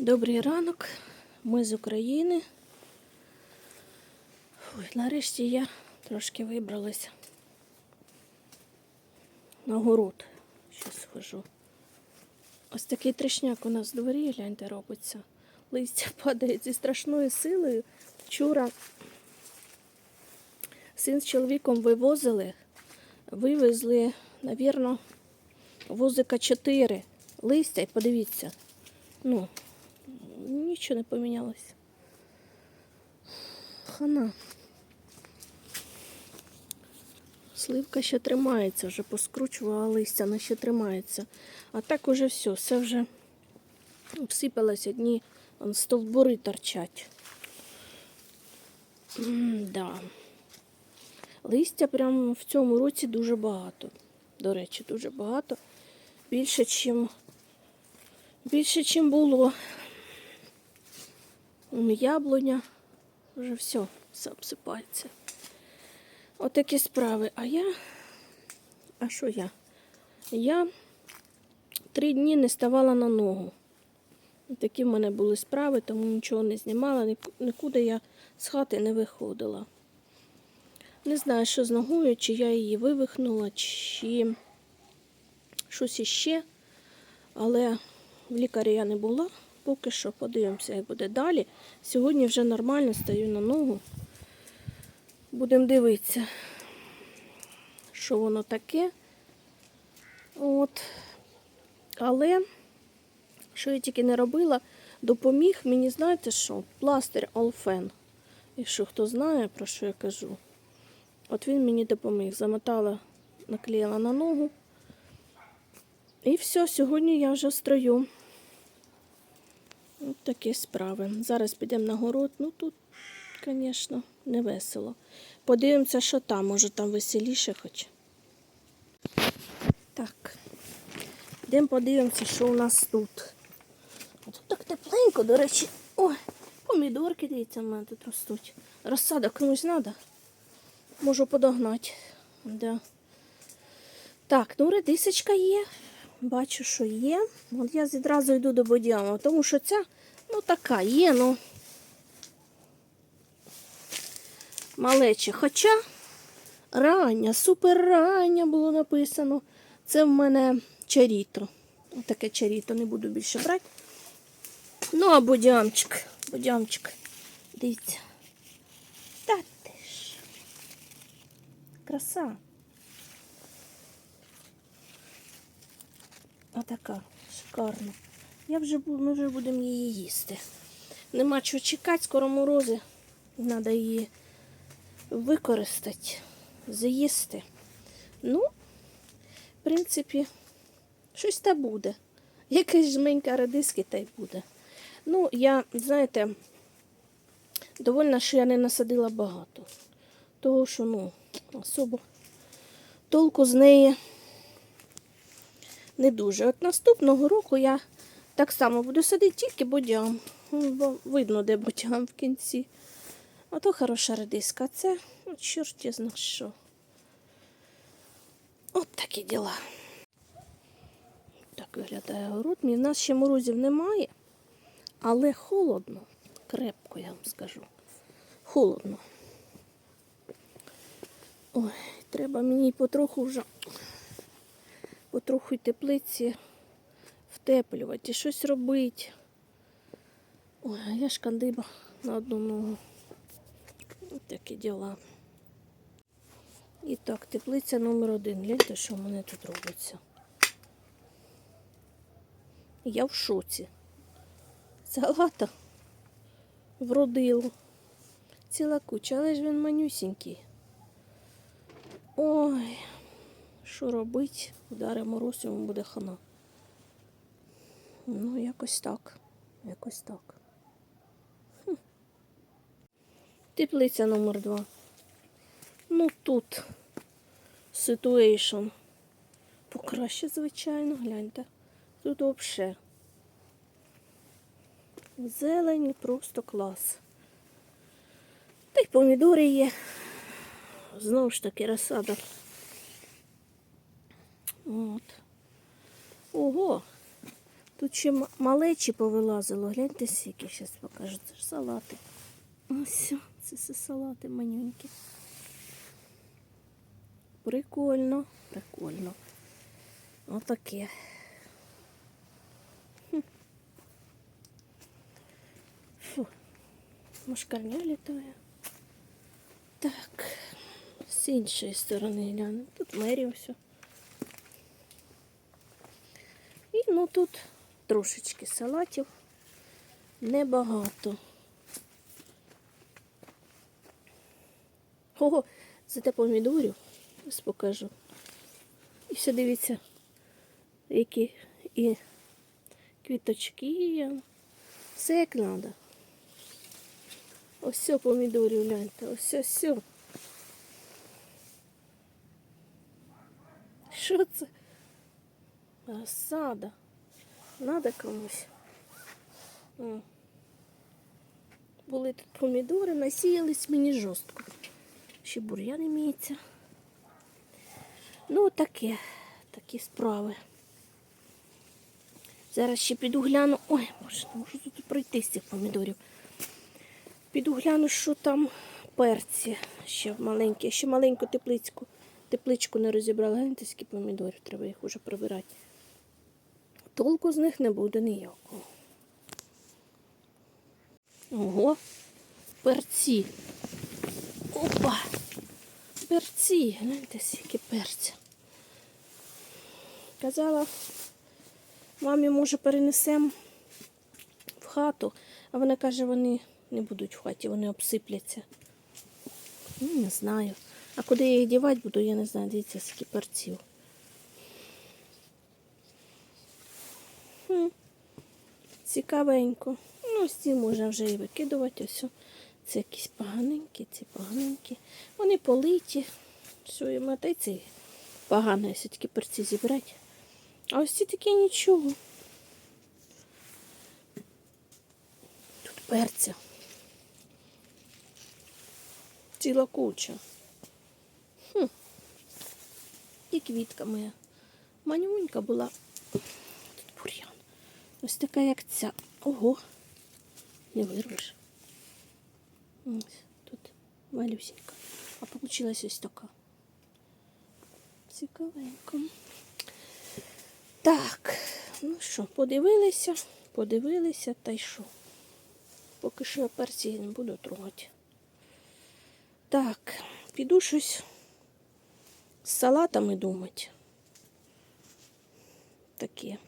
Добрий ранок, ми з України. Ой, нарешті я трошки вибралася на город. Щас схожу. Ось такий трешняк у нас в дворі, гляньте, робиться. Листя падає зі страшною силою. Вчора син з чоловіком вивозили, вивезли, навірно, возика 4 листя, і подивіться. Ну, нічого не помінялося. Хана. Сливка ще тримається, вже поскручувала листя, вона ще тримається. А так уже все, все вже всипалось одні стовбури торчать. М-да. Листя прямо в цьому році дуже багато. До речі, дуже багато. Більше, чим більше, чим було. Вон Яблуня. Вже все, все обсипається. Отакі справи. А я. А що я? Я три дні не ставала на ногу. Такі в мене були справи, тому нічого не знімала, нікуди я з хати не виходила. Не знаю, що з ногою, чи я її вивихнула, чи щось іще. Але в лікаря я не була. Поки що подивимося, як буде далі. Сьогодні вже нормально стою на ногу. Будемо дивитися, що воно таке. От. Але, що я тільки не робила, допоміг мені, знаєте що? Пластир Алфен. Якщо хто знає, про що я кажу. От він мені допоміг. Замотала, наклеїла на ногу. І все, сьогодні я вже строю. Ось такі справи. Зараз підемо на город. Ну тут, звісно, не весело. Подивимося, що там, може там веселіше хоч. Так. Йдемо подивимося, що у нас тут. А Тут так тепленько, до речі. Ой, помідорки, дивіться, в мене тут ростуть. Розсада комусь треба. Можу подогнати. Да. Так, ну редисочка є. Бачу, що є. От я відразу йду до бодяма, тому що ця, ну така є, ну малече. Хоча рання, супер рання було написано. Це в мене чаріто. Таке чаріто не буду більше брати. Ну, а бодямчик, бодямчик. Дивіться. Та ти ж. Краса. Отака, шикарна. Я вже, ми вже будемо її їсти. Нема чого чекати, скоро морози. Треба її використати, з'їсти. Ну, в принципі, щось та буде. Якась жменька радиски та й буде. Ну, я, знаєте, довольна, що я не насадила багато. Того, що, ну, особо толку з неї не дуже. От наступного року я так само буду садити тільки бодям. Ну, Бо видно, де бодям в кінці. Ото хороша редиска. А Це ну, чорт зна що. От такі діла. Так виглядає город. В нас ще морозів немає, але холодно. Крепко, я вам скажу. Холодно. Ой, треба мені потроху вже потроху й теплиці втеплювати і щось робити. Ой, а я ж кандиба на одну ногу. Ось такі діла. І так, теплиця номер один. Гляньте, що в мене тут робиться. Я в шоці. Салата вродило. Ціла куча, але ж він манюсінький. Ой, що робить? Удари мороз, йому буде хана. Ну, якось так. Якось так. Хм. Теплиця номер два. Ну тут ситуейшн покраще, звичайно, гляньте. Тут взагалі. Зелень просто клас. Та й помідори є. Знову ж таки розсада. От. Ого. Тут ще малечі повилазило. Гляньте скільки, зараз покажу. Це ж салати. Ось, це все салати манюнькі. Прикольно, прикольно. Отаке. Фу. Мошкарня літає. Так, з іншої сторони гляну. Тут мері все. І ну тут трошечки салатів. Небагато. Ого, зате помідорів. Ось покажу. І все дивіться, які і квіточки. Все як треба. Ось помідорів гляньте, ось все. Що це? Розсада. Надо комусь. М. Були тут помідори, насіялись мені жорстко. Ще бур'ян іміється. Ну, таке, такі справи. Зараз ще піду гляну. Ой, боже, не можу тут пройти з цих помідорів. Піду гляну, що там перці ще маленькі. Ще маленьку теплицьку. Тепличку не розібрала. Гляньте, скільки помідорів, треба їх уже прибирати. Толку з них не буде ніякого. Ого, перці. Опа! Перці, гляньте, скільки перця. Казала, мамі, може, перенесемо в хату, а вона каже, вони не будуть в хаті, вони обсипляться. Ну, не знаю. А куди я їх дівати буду, я не знаю. Дивіться, скільки перців. Хм. Цікавенько. Ну, ось ці можна вже і викидувати. Ось. Це якісь поганенькі, ці поганенькі. Вони политі. Все, і мати ці погано, якщо тільки перці зібрати. А ось ці такі нічого. Тут перця. Ціла куча. Хм. І квітка моя. Манюнька була. Ось така, як ця. Ого. Не вирвеш. Ось тут малюсенька. А получилась ось така. Цікавенько. Так, ну що, подивилися, подивилися, та й що. Поки що я перці не буду трогати. Так, піду щось з салатами думати. Таке.